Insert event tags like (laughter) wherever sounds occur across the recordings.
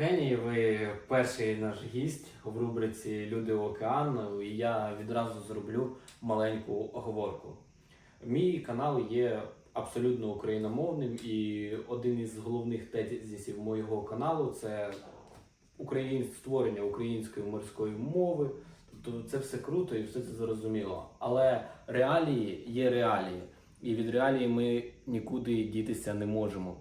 Євгеній, ви перший наш гість в рубриці Люди океану, і я відразу зроблю маленьку оговорку. Мій канал є абсолютно україномовним, і один із головних тезисів моєго каналу це україн... створення української морської мови. Тобто це все круто і все це зрозуміло. Але реалії є реалії, і від реалії ми нікуди дітися не можемо.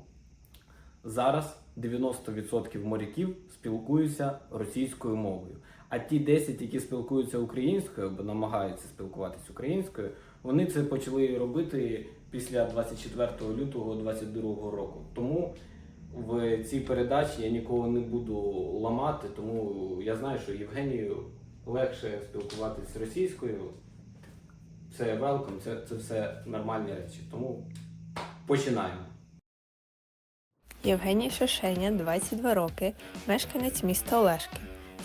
Зараз 90% моряків спілкуються російською мовою. А ті 10, які спілкуються українською або намагаються спілкуватися українською, вони це почали робити після 24 лютого 2022 року. Тому в цій передачі я нікого не буду ламати, тому я знаю, що Євгенію легше спілкуватися російською. Це велком, це, це все нормальні речі. Тому починаємо. Євгеній Шишеня, 22 роки, мешканець міста Олешки.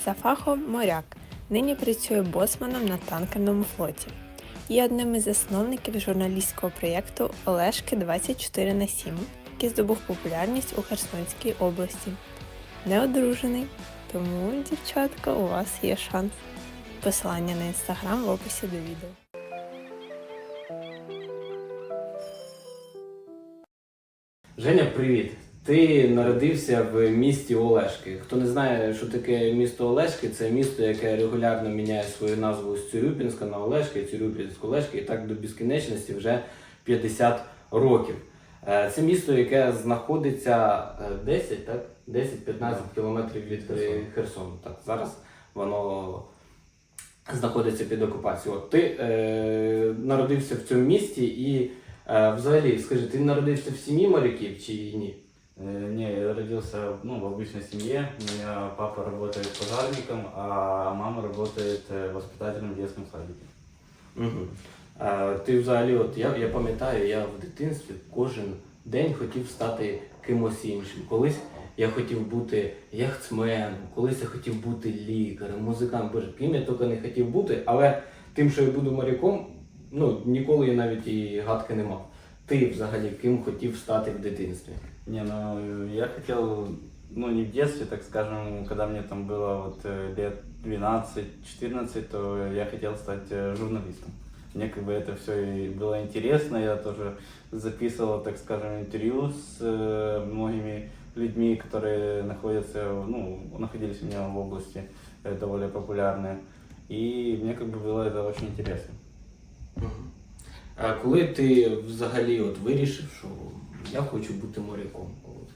За фахом моряк. Нині працює босманом на танкерному флоті. Є одним із засновників журналістського проєкту Олешки 24 на 7, який здобув популярність у Херсонській області. Не одружений, тому, дівчатка, у вас є шанс. Посилання на інстаграм в описі до відео. Женя, привіт! Ти народився в місті Олешки. Хто не знає, що таке місто Олешки, це місто, яке регулярно міняє свою назву з Цюрюпінська на Олешки, Цюрюпінськ Олешки, і так до безкінечності вже 50 років. Е, Це місто, яке знаходиться е, 10, так? 10-15 кілометрів від е, Херсону. Херсону. Так, зараз воно знаходиться під окупацією. От ти е, народився в цьому місті і е, взагалі, скажи, ти народився в сім'ї моряків чи ні? Э, Не, я родился ну, в обычной семье. У меня папа работает пожарником, а мама работает э, воспитателем в детском садике. Угу. А, ти взагалі, от я, я пам'ятаю, я в дитинстві кожен день хотів стати кимось іншим. Колись я хотів бути яхтсменом, колись я хотів бути лікарем, музикантом, боже, ким я тільки не хотів бути, але тим, що я буду моряком, ну ніколи я навіть і гадки не мав. Ти взагалі ким хотів стати в дитинстві? Не, ну я хотел, ну не в детстве, так скажем, когда мне там было вот э, лет 12-14, то я хотел стать э, журналистом. Мне как бы это все и было интересно, я тоже записывал, так скажем, интервью с э, многими людьми, которые находятся, ну, находились у меня в области довольно популярные. И мне как бы было это очень интересно. А коли ти взагалі от вирішив, що я хочу бути моряком? От.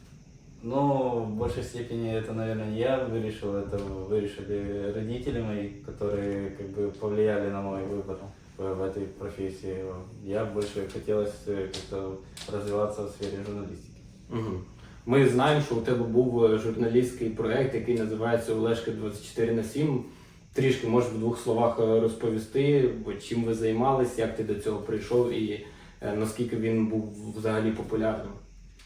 Ну, в большей степени это, наверное, не я вырешил, это вырешили родители мои, которые как бы повлияли на мой выбор в, в этой профессии. Я больше хотелось э, как-то развиваться в сфере журналистики. Угу. Ми знаємо, що у тебе був е, журналістський проект, який називається Олешка 24 на 7. Трішки можеш в двох словах е, розповісти, бо чим ви займались, як ти до цього прийшов і е, наскільки він був взагалі популярним.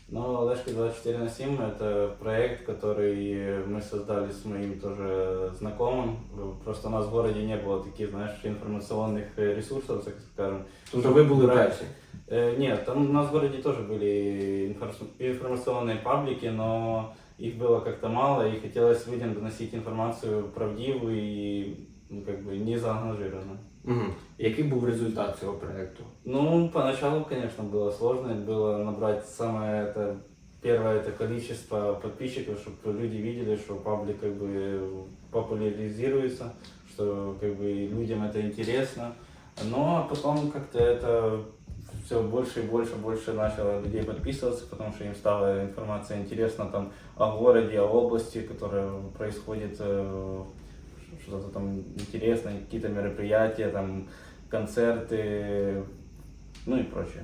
Но Лешки 24 на 7 это проект, который мы создали с моим тоже знакомым. Просто у нас в городе не было таких, знаешь, информационных э, ресурсов, так скажем. Тобто ви були Брать- перші. Э, Нет, там у нас в городе тоже были инфор- информационные паблики, но их было как-то мало, и хотелось людям доносить информацию правдивую и ну, как бы не заангажированную. Угу. Який був результат цього проекту? Ну, поначалу, конечно, было сложно, было набрать самое это первое это количество подписчиков, чтобы люди видели, что паблик как бы популяризируется, что как бы людям это интересно. Но а потом как-то это все больше и больше, больше начало людей подписываться, потому что им стала информация интересна там о городе, о области, которая происходит, э, что-то там интересное, какие-то мероприятия, там концерты, ну и прочее.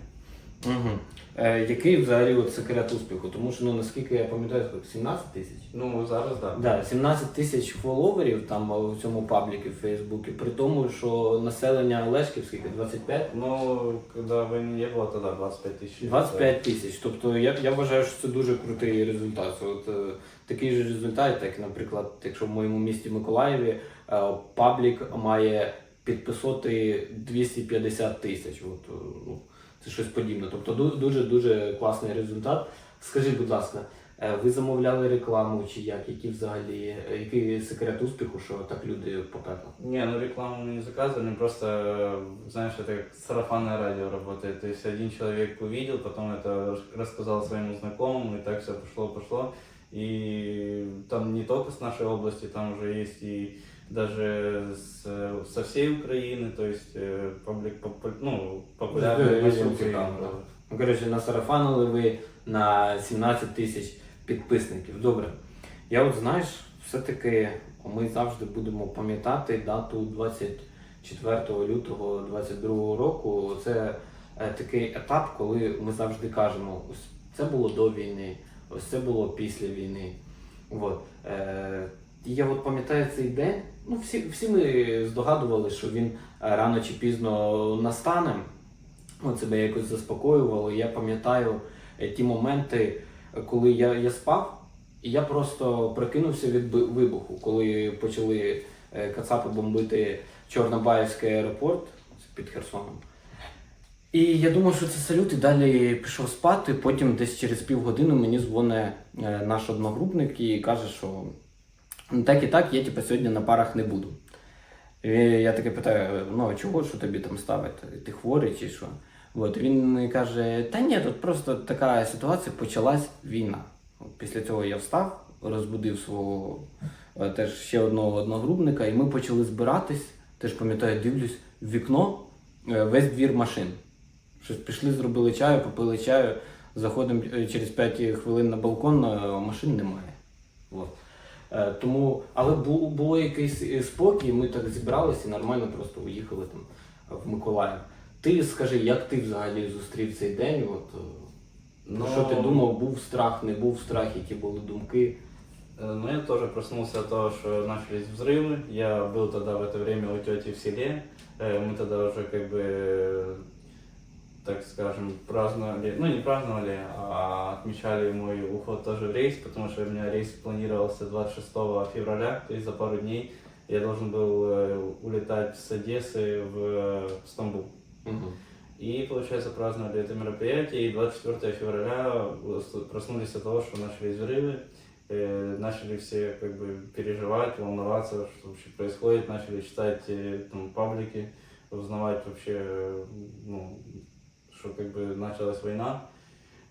Угу. Е, який взагалі от секрет успіху? Тому що ну наскільки я пам'ятаю, скільки, 17 тисяч. Ну, зараз да. Да, 17 тисяч фоловерів там у цьому пабліки в Фейсбуці, при тому, що населення Олешків скільки 25? Ну, когда войны не было, тогда 25 тысяч. 25 тисяч. Тобто я, я вважаю, що це дуже крутий результат. От, е, такий же результат, як, наприклад, якщо в моєму місті Миколаєві е, паблік має підписати 250 тисяч. От, е, ну, це щось подібне. Тобто ду- дуже дуже класний результат. Скажи, будь ласка, Е, Ви замовляли рекламу чи як? Які взагалі, е, який секрет успіху, що так люди поперло? Не, ну рекламу мы не заказывали, просто, э, знаешь, это как сарафанное радио работает. То есть один человек увидел, потом это рас- рассказал своим знакомым, и так все пошло-пошло. И там не только с нашей области, там уже есть и даже с, э, со всей Украины, то есть э, паблик, попу- ну, популярные Дуже наши цікаво, Украины. да. Ну, коротше, насарафанили ви на 17 тисяч підписників. Добре. Я от знаєш, все-таки ми завжди будемо пам'ятати дату 24 лютого 22 року. Це е, такий етап, коли ми завжди кажемо, ось це було до війни, ось це було після війни. От. Е, я от пам'ятаю цей день. Ну, всі, всі ми здогадували, що він е, рано чи пізно настане. От себе якось заспокоювало. Я пам'ятаю е, ті моменти, коли я, я спав, і я просто прокинувся від вибуху, коли почали е, Кацапи бомбити Чорнобаївський аеропорт під Херсоном. І я думав, що це салют, і далі пішов спати. Потім десь через півгодини мені дзвонить е, наш одногрупник і каже, що ну так і так, я типу, сьогодні на парах не буду. І я таке питаю, ну а чого, що тобі там ставить? Ти хворий чи що? От він каже: Та ні, тут просто така ситуація, почалась війна. Після цього я встав, розбудив свого е, теж ще одного одногрупника, і ми почали збиратись. Теж пам'ятаю, дивлюсь в вікно е, весь двір машин. Щось пішли, зробили чаю, попили чаю, заходимо е, через 5 хвилин на балкон, е, машин немає. От. Е, Тому, але було, було якийсь е, спокій, ми так зібралися і нормально просто уїхали там е, в Миколаїв. Ти скажи, як ти взагалі зустрів цей день? От, е, Ну, що ти думав, був страх, не був страх, які були думки? Э, Ну, я тоже проснулся от того, что начались взрывы. Я был тогда в это время у тети в селе. Э, Мы тогда уже как бы, э, так скажем, праздновали, ну не праздновали, а отмечали мой уход тоже в рейс, потому что у меня рейс планировался 26 февраля, то есть за пару дней я должен был э, улетать с Одессы в э, Стамбул. Угу. И, получается, праздновали это мероприятие, и 24 февраля проснулись от того, что начались взрывы, э, начали все как бы переживать, волноваться, что вообще происходит, начали читать э, там паблики, узнавать вообще, ну, что как бы началась война.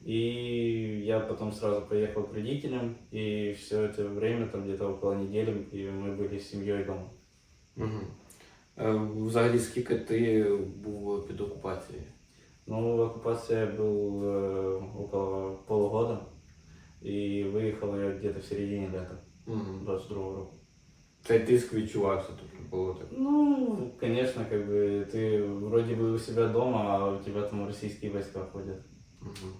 И я потом сразу поехал к родителям, и все это время, там где-то около недели, и мы были с семьей дома. Угу. Е, Взагалі, скільки ти був під окупацією? Ну, в оккупации я был э, около полугода, и выехал я где-то в середине лета Угу. 22 року. Цей тиск відчувався, тобто було так. Ну, конечно, как бы ты вроде бы у себя дома, а у тебя там российские войска ходят. Угу.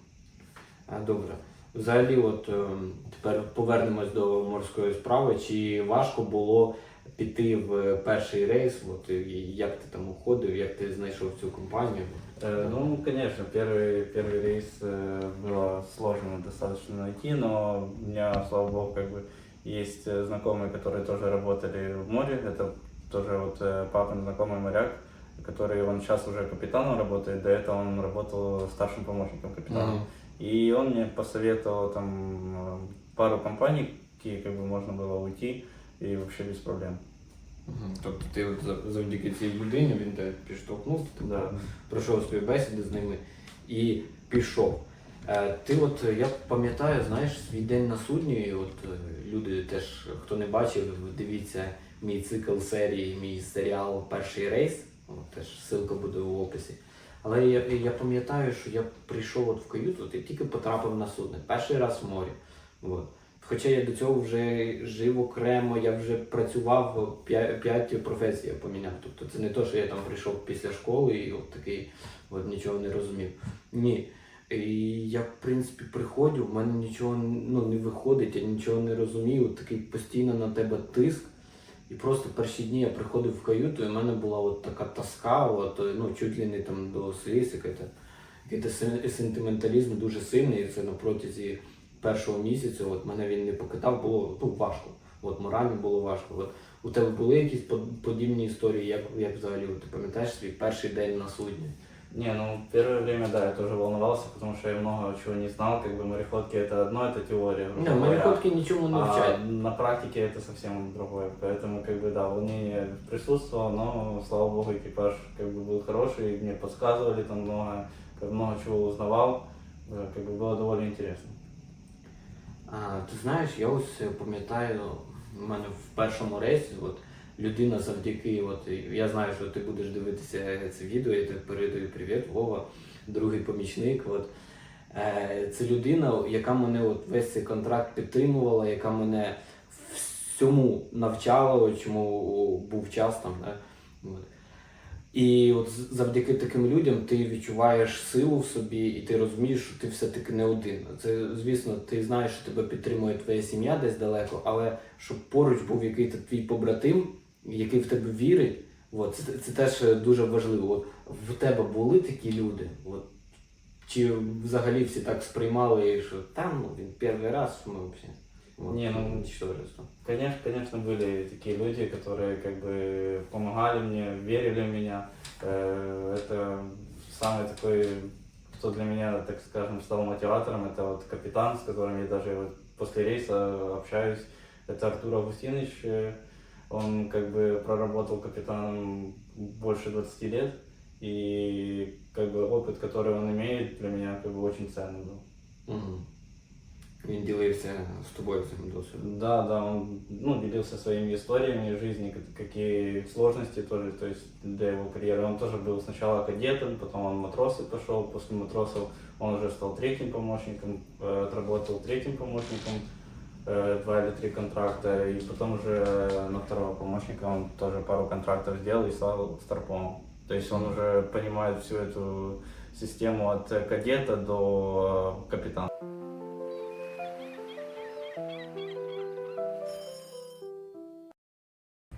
А, добре. Взагалі, от ем, тепер повернемось до морської справи. Чи важко було піти в перший рейс? От, і як ти там уходив, як ти знайшов цю компанію? Э, ну, конечно, первый, первый рейс э, было сложно достаточно найти, но у меня, слава богу, как бы есть э, знакомые, которые тоже работали в море. Это тоже вот э, папин знакомый моряк, который он сейчас уже капитаном работает, до этого он работал старшим помощником капитана. Мгм. И он мне посоветовал там э, пару компаний, какие как бы можно было уйти, и вообще без проблем. Мгм. Тобто ти от за- завдяки цій людині він тебе підштовхнув, ти Да. пройшов співбесіди з ними і пішов. Е, Ти от е, я пам'ятаю, знаєш, свій день на судні, і от е, люди теж, хто не бачив, дивіться мій цикл серії, мій серіал Перший рейс. От, теж ссылка буде у описі. Але я, я пам'ятаю, що я прийшов от в каюту, от я тільки потрапив на судно. Перший раз в морі. От. Хоча я до цього вже жив окремо, я вже працював п'ять професій, поміняв. Тобто це не то, що я там прийшов після школи і от такий от нічого не розумів. Ні. І я, в принципі, приходжу, в мене нічого ну, не виходить, я нічого не розумію, такий постійно на тебе тиск. І просто перші дні я приходив в каюту, і в мене була от така тоска, от, ну, чуть ли не там до який-то сен- сентименталізм дуже сильний, і це на протязі першого місяця, от мене він не покидав, було ну, важко. От морально було важко. От, у тебе були якісь подібні історії, як, як взагалі ти пам'ятаєш свій перший день на судні? Не, ну первое время, да, я тоже волновался, потому что я много чего не знал, как бы мореходки это одно, это теория. грубо Не, говоря. мореходки нічому не А вчать. на практике это совсем другое. Поэтому, как бы, да, волнение присутствовало, но, слава богу, экипаж как бы был хороший, мне подсказывали там много, как много чего узнавал, Э, как бы было довольно интересно. А, ти знаєш, я ось пам'ятаю, в мене в першому рейсі, от людина завдяки, от я знаю, що ти будеш дивитися це відео, я тобі передаю привіт, Вова, другий помічник. От. Е, це людина, яка мене от весь цей контракт підтримувала, яка мене всьому навчала, чому був час там. Да? От. І от завдяки таким людям ти відчуваєш силу в собі, і ти розумієш, що ти все-таки не один. Це, звісно, ти знаєш, що тебе підтримує твоя сім'я десь далеко, але щоб поруч був якийсь твій побратим, який в тебе вірить, от, це, це теж дуже важливо. От, в тебе були такі люди? От, чи взагалі всі так сприймали, що там ну, він перший раз ми взагалі. Вот, Не, ну, ничтожество. Конечно, конечно, были такие люди, которые как бы помогали мне, верили в меня. Э, Это самый такой, кто для меня, так скажем, стал мотиватором, это вот капитан, с которым я даже вот после рейса общаюсь. Это Артур Августинович. Э, Он как бы проработал капитаном больше 20 лет. И как бы опыт, который он имеет, для меня как бы очень ценный был. Угу. Він ділився з тобою цим досвідом. Да, да, он ну, делился своими историями жизни, как- какие сложности тоже, то есть для его карьеры. Он тоже был сначала кадетом, потом он в матросы пошел, после матросов он уже стал третьим помощником, э, отработал третьим помощником, э, два или три контракта, и потом уже на второго помощника он тоже пару контрактов сделал и стал старпомом. То есть он уже понимает всю эту систему от э, кадета до э, капитана.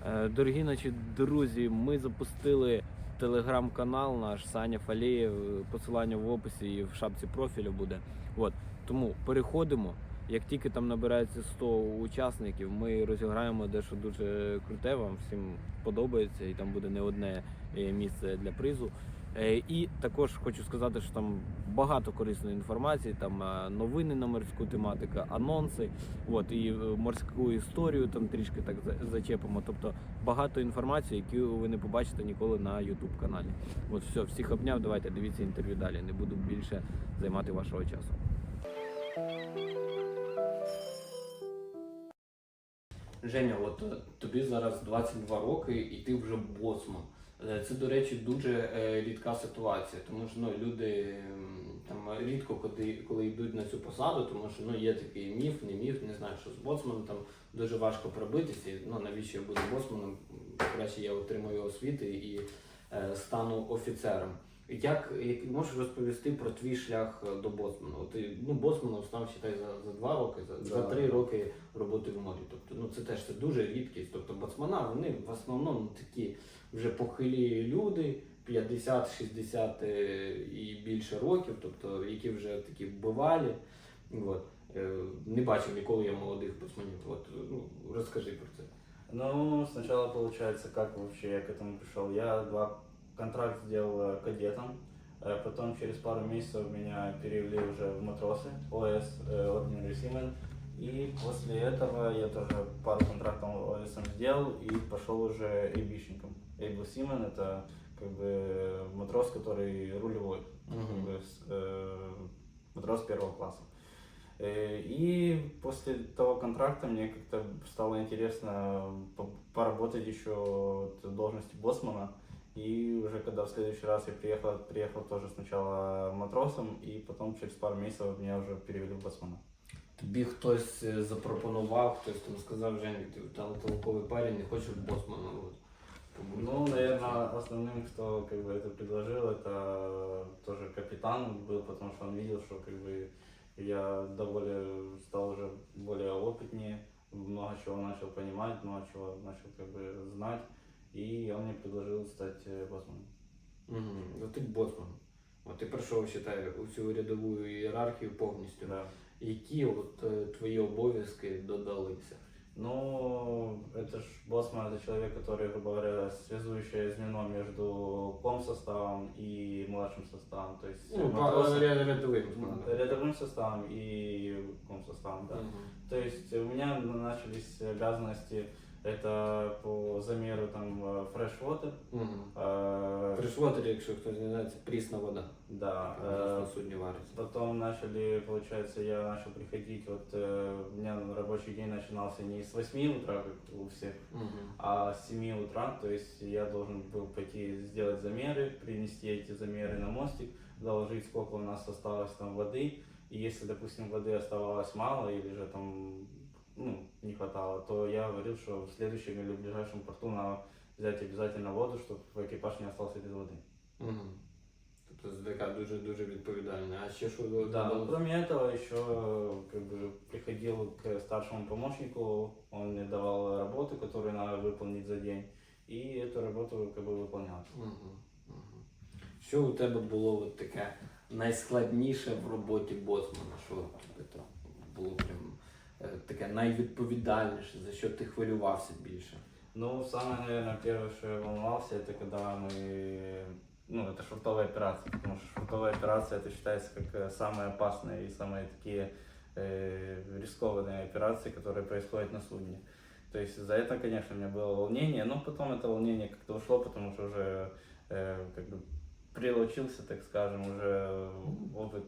Е, Дорогі наші друзі, ми запустили телеграм-канал наш Саня Фалєєв. Посилання в описі і в шапці профілю буде. От тому переходимо. Як тільки там набирається 100 учасників, ми розіграємо дещо дуже круте. Вам всім подобається, і там буде не одне е, місце для призу. Е, І також хочу сказати, що там багато корисної інформації, там е, новини на морську тематику, анонси, от і морську історію там трішки так зачепимо. Тобто багато інформації, яку ви не побачите ніколи на YouTube каналі. От все, всіх обняв. Давайте дивіться інтерв'ю далі. Не буду більше займати вашого часу. Женя, от тобі зараз 22 роки і ти вже боцман. Е, Це, до речі, дуже е, рідка ситуація, тому що ну, люди там рідко коли, коли йдуть на цю посаду, тому що ну, є такий міф, не міф, не знаю, що з боцманом там дуже важко пробитися. Ну, навіщо я буду боцманом? Краще я отримаю освіти і е, стану офіцером. Як, як можеш розповісти про твій шлях е, до боцмана? От ти ну, боцманом став считай, за, за два роки, за, за три роки роботи в морі. Тобто, ну це теж це дуже рідкість. Тобто боцмана вони в основному такі вже похилі люди, 50-60 е, і більше років, тобто які вже такі бувалі. От. Е, Не бачив ніколи я молодих боцманів. От, ну, розкажи про це. Ну, сначала получается, как вообще я к этому пришел. Я два контракт сделал э, кадетом, э, потом через пару месяцев меня перевели уже в матросы ОС э, Ordinary Seaman. И после этого я тоже пару контрактов ОСом сделал и пошел уже эйбишником. Able Seaman это как бы матрос, который рулевой, как бы, э, матрос первого класса. И после того контракта мне как-то стало интересно по- поработать еще вот в должности боссмана. И уже когда в следующий раз я приехал, приехал тоже сначала матросом, и потом через пару месяцев меня уже перевели в боссмана. Тобі хтось е, запропонував, хтось там сказав, Женя, ти там толковий парень, не хочеш боцманом. От. побути?» Ну, наверное, основным, кто как бы это предложил, это тоже капитан был, потому что он видел, что как бы я довольно стал уже более опытнее, много чего начал понимать, много чего начал как бы знать, и он мне предложил стать э, боссманом. Угу. Ну ти боцман. От ти пройшов, вважаю, усю рядову ієрархію повністю. Да. Які от е, твої обов'язки додалися? Ну, это ж боссман, это человек, который, грубо говоря, связующее звено между ком-составом и младшим составом. То есть Ну, матросы- ря- рядовим. рядовым составом и ком-составом, да. Мгм. То есть у меня начались обязанности, это по замеру там э, fresh water, Мгм. э, Фрешвотер, якщо хтось не знає, це прісна вода. да, яка у нас э, на судні вариться. Потом начали, получается, я начал приходить, вот э, у меня рабочий день начинался не с 8 утра, как у всех, Мгм. а с 7 утра, то есть я должен был пойти сделать замеры, принести эти замеры на мостик, доложить, сколько у нас осталось там воды, и если, допустим, воды оставалось мало или же там ну, не хватало, то я говорил, что в следующем или в ближайшем порту надо взять обязательно воду, чтобы экипаж не остался без воды. Мгм. Тобто це така дуже дуже відповідальна. А ще що ви Да, додали? но кроме этого еще как бы приходил к старшему помощнику, он мне давал работу, которую надо выполнить за день, и эту работу как бы выполнял. Мгм. Мгм. Що у тебе було от таке найскладніше в роботі боцмана? Що тобі там було прям е, таке найвідповідальніше, за що ти хвилювався більше? Ну, самое, наверное, первое, что я волновался, это когда мы, ну, это швартовая операция, потому что швартовая операция, это считается как э, самые опасные и самые такие э, рискованные операции, которые происходят на судне. То есть за это, конечно, у меня было волнение, но потом это волнение как-то ушло, потому что уже э, как бы прилучился, так скажем, уже опыт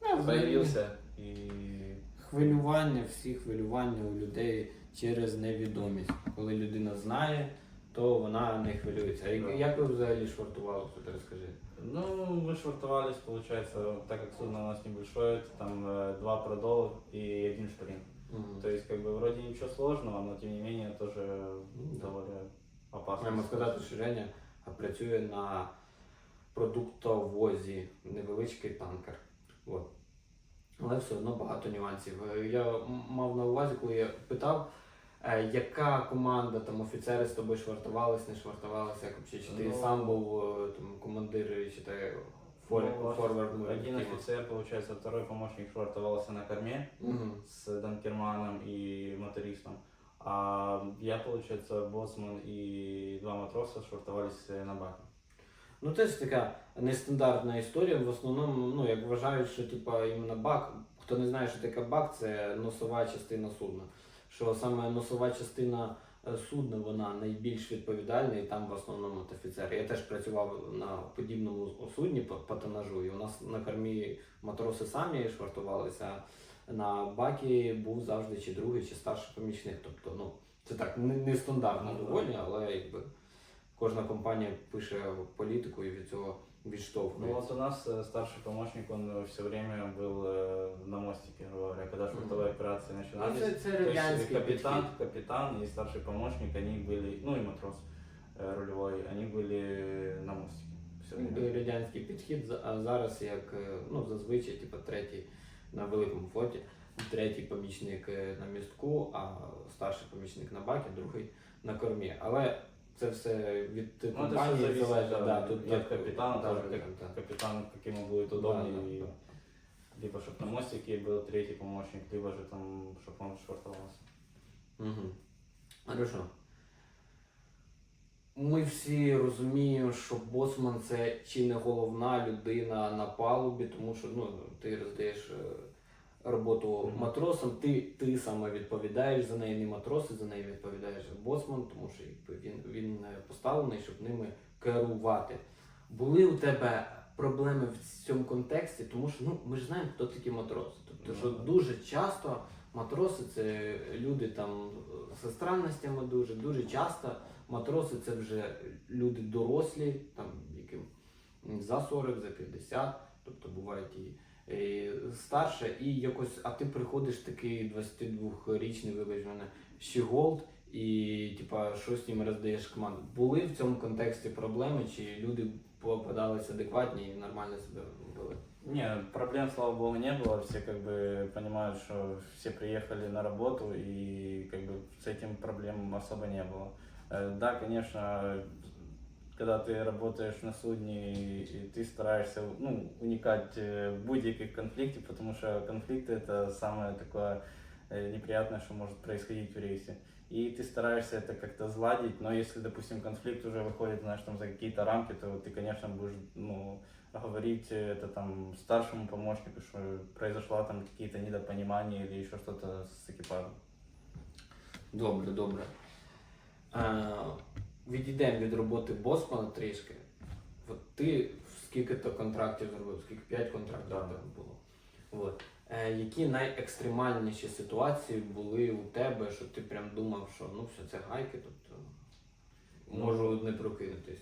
появился и Хвилювання, всі хвилювання у людей через невідомість. Коли людина знає, то вона не хвилюється. А як- Да. як ви взагалі швартували? Ти розкажи. Ну, мы швартовались, получается, так как судно у нас небольшое, это там э, два продола и один шпринт. Мгм. То есть, как бы, вроде ничего сложного, но тем не менее тоже Ну, да. довольно опасно. Маємо сказати, що Женя працює на продуктовозі, невеличкий танкер. От. Але все одно багато нюансів. Е, Я мав на увазі, коли я питав, е, яка команда там офіцери з тобою швартувались, не швартувалися, як взагалі, чи ти Ну, сам був е, там, командир, чи ти фор, Ну, Один офицер, получается, второй помощник швартовался на корме Угу. с данкерманом и мотористом. А я, получается, боцман и два матроса швартовались э, на баке. Ну, теж така нестандартна історія. В основному, ну, як вважають, що типа іменно бак, хто не знає, що таке бак, це носова частина судна. Що саме носова частина е, судна, вона найбільш відповідальна, і там в основному от офіцери. Я теж працював на подібному судні по, по тонажу, і у нас на кормі матроси самі швартувалися. а На бакі був завжди чи другий, чи старший помічник. Тобто, ну, це так не- нестандартно Ну, доволі, але якби кожна компанія пише політику і від цього Ну відштовхується. вот у нас э, старший помощник, он все время был э, на мостике, грубо говоря, когда швартовые операции начинались. Ну, це, це То есть радянський капитан, підхід. капитан и старший помощник, они были, ну и матрос э, рулевой, они были на мостике. Все Якби время. радянський підхід, за- а зараз як е, ну, зазвичай, типу, третій на великому флоті, третій помічник е, на містку, а старший помічник на бакі, другий на кормі. Але це все від Ну, это компанії все зависит залежить. да, Да, тут от як капитана, да, тоже, так, как так. капитан, как ему будет удобнее. Да, да, и да. Либо чтобы на мостике был третий помощник, либо же там, чтобы он швартовался. Угу. Хорошо. Ми всі розуміємо, що босман це чи не головна людина на палубі, тому що ну, ти роздаєш е, роботу Мгм. матросам, ти, ти саме відповідаєш за неї, не матроси, за неї відповідаєш босман, тому що він, він е, поставлений, щоб ними керувати. Були у тебе проблеми в цьому контексті, тому що ну, ми ж знаємо, хто такі матроси. Тобто, що Ну, дуже часто матроси це люди там зі странностями дуже, дуже часто матроси це вже люди дорослі, там яким за 40, за 50, тобто бувають і, і старше, і якось, а ти приходиш такий 22-річний, вибач мене, щеголд, і типа щось їм роздаєш команду. Були в цьому контексті проблеми, чи люди попадались адекватні і нормально себе вели? Не, проблем, слава богу, не было. Все как бы понимают, что все приехали на работу, и как бы с этим проблем особо не было. Э, Да, конечно, Когда ты работаешь на судне, и ты стараешься ну, уникать э, в будь-яких конфликтів, потому что конфликты это самое такое э, неприятное, что может происходить в рейсе. И ты стараешься это как-то сладить, но если, допустим, конфликт уже выходит, знаешь, там за какие-то рамки, то ты, конечно, будешь, ну, говорить это там старшему помощнику, что произошло там какие-то недопонимания или еще что-то с экипажем. Добре, добре. Е, відійдемо від роботи Босмана трішки. От ти скільки то контрактів зробив? Скільки? П'ять контрактів Да. так було. От. Е, які найекстремальніші ситуації були у тебе, що ти прям думав, що ну все, це гайки, тобто можу не прокинутись.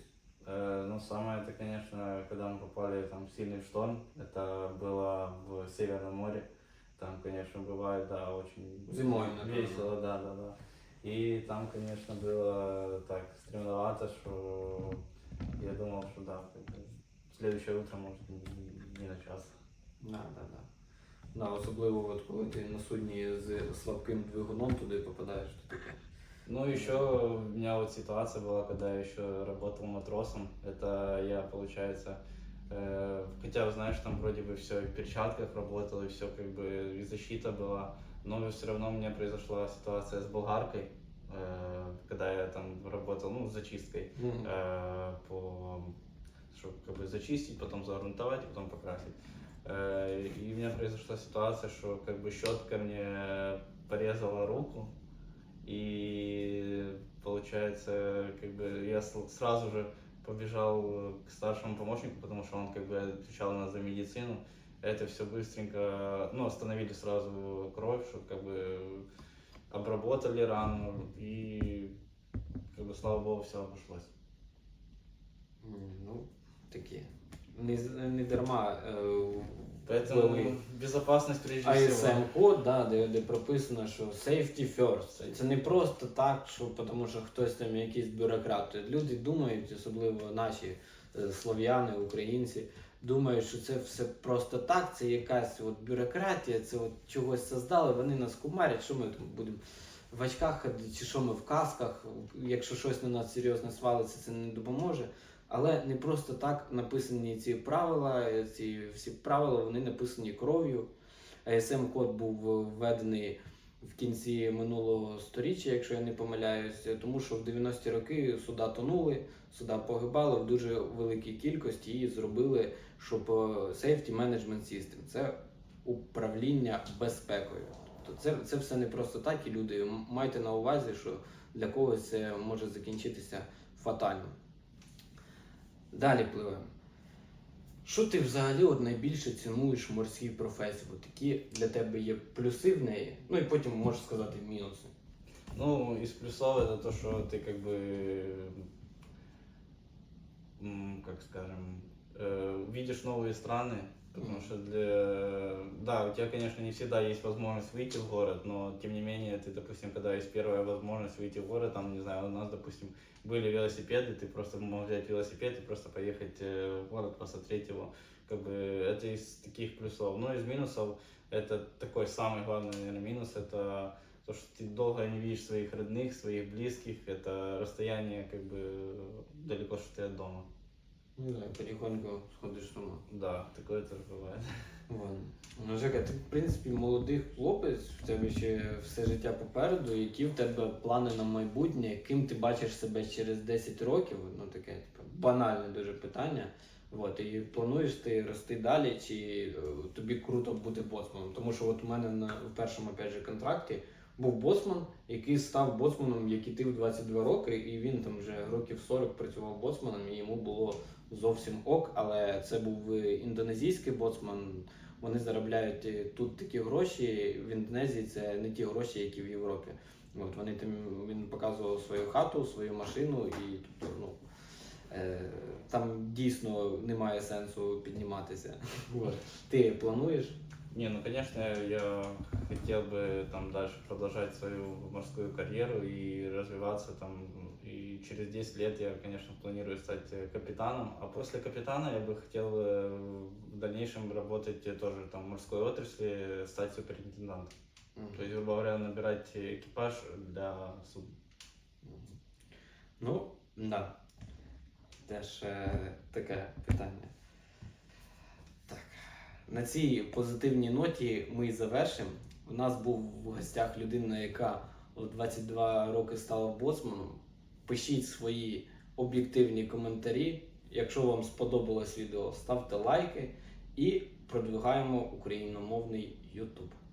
Э, Ну, самое это, конечно, когда мы попали там в сильный шторм, это было в Северном море. Там, конечно, бывает, да, очень Зимой, наверное. весело, да, да, да. И там, конечно, было так стремновато, что я думал, что да, как бы следующее утро может не, не начаться. Да, да, да. Да, особливо, от коли ти на судні з слабким двигуном туди попадаєш, то таке. Ну, еще у меня вот ситуация была, когда я еще работал матросом. Это я, получается, э, хотя, знаешь, там вроде бы все в перчатках работал, и все как бы и защита была, Но все равно у меня произошла ситуация с болгаркой, э, когда я там работал, ну, с зачисткой, э, по, чтобы как бы зачистить, потом загрунтовать потом покрасить. Э, И у меня произошла ситуация, что как бы щетка мне порезала руку, и получается, как бы я сразу же побежал к старшему помощнику, потому что он как бы отвечал нас за медицину. Это все быстренько, ну, остановили сразу кровь, чтобы как бы обработали рану, и как бы, слава богу, все обошлось. М, Ну, такі. Не, з- не дарма е, Поэтому ввели безопасность прежде всего. ISM код, да, де, де прописано, що safety first. Це не просто так, що тому що хтось там якийсь бюрократ. Люди думають, особливо наші е, слов'яни, українці, думають, що це все просто так, це якась от бюрократія, це от чогось создали, вони нас кумарять, що ми там будемо в очках ходити, чи що ми в касках, якщо щось на нас серйозно свалиться, це не допоможе. Але не просто так написані ці правила, ці всі правила вони написані кров'ю. ASM код був введений в кінці минулого сторіччя, якщо я не помиляюсь, тому що в 90-ті роки суда тонули, суда погибали в дуже великій кількості і зробили, щоб е, Safety Management System це управління безпекою. Тобто це, це все не просто так, і люди м- майте на увазі, що для когось це може закінчитися фатально. Далі пливемо. Що ти взагалі от найбільше цінуєш в морській професії? От які для тебе є плюси в неї? Ну і потім можеш сказати мінуси. Ну, из плюсов это то, что ты как бы, м, как скажем, э, видишь новые страны, потому что для, да, у тебя, конечно, не всегда есть возможность выйти в город, но тем не менее, ты, допустим, когда есть первая возможность выйти в город, там, не знаю, у нас, допустим, были велосипеды, ты просто мог взять велосипед и просто поехать э, в город, посмотреть его. Как бы это из таких плюсов. Но из минусов, это такой самый главный, наверное, минус, это то, что ты долго не видишь своих родных, своих близких, это расстояние как бы далеко, что ты от дома. Ну, да, потихоньку сходиш з ума. Да, такое тоже бывает. Вон. Ну, Жека, ти, в принципі, молодий хлопець, в тебе ще все життя попереду. Які в тебе плани на майбутнє, ким ти бачиш себе через 10 років? Ну, таке типу, банальне дуже питання. От, і плануєш ти рости далі, чи е, тобі круто бути боцманом? Тому що от у мене на в першому опять же, контракті був боцман, який став боцманом, як і ти в 22 роки, і він там вже років 40 працював боцманом, і йому було зовсім ок, але це був е, індонезійський боцман. Вони заробляють е, тут такі гроші. В Індонезії це не ті гроші, які в Європі. От вони там він показував свою хату, свою машину, і тобто, ну е, там дійсно немає сенсу підніматися. (laughs) От. Ти плануєш? Не, ну конечно, я хотел бы там дальше продолжать свою морскую карьеру и развиваться там. И через 10 лет я, конечно, планирую стать э, капитаном. А после капитана я бы хотел э, в дальнейшем работать э, тоже там в морской отрасли, э, стать суперинтендантом. То есть, грубо говоря, набирать экипаж для судна. Ну, да. Теж е, таке питання. Так. На цій позитивній ноті ми і завершимо. У нас був в гостях людина, яка в 22 роки стала боцманом. Пишіть свої об'єктивні коментарі. Якщо вам сподобалось відео, ставте лайки і продвигаємо україномовний YouTube.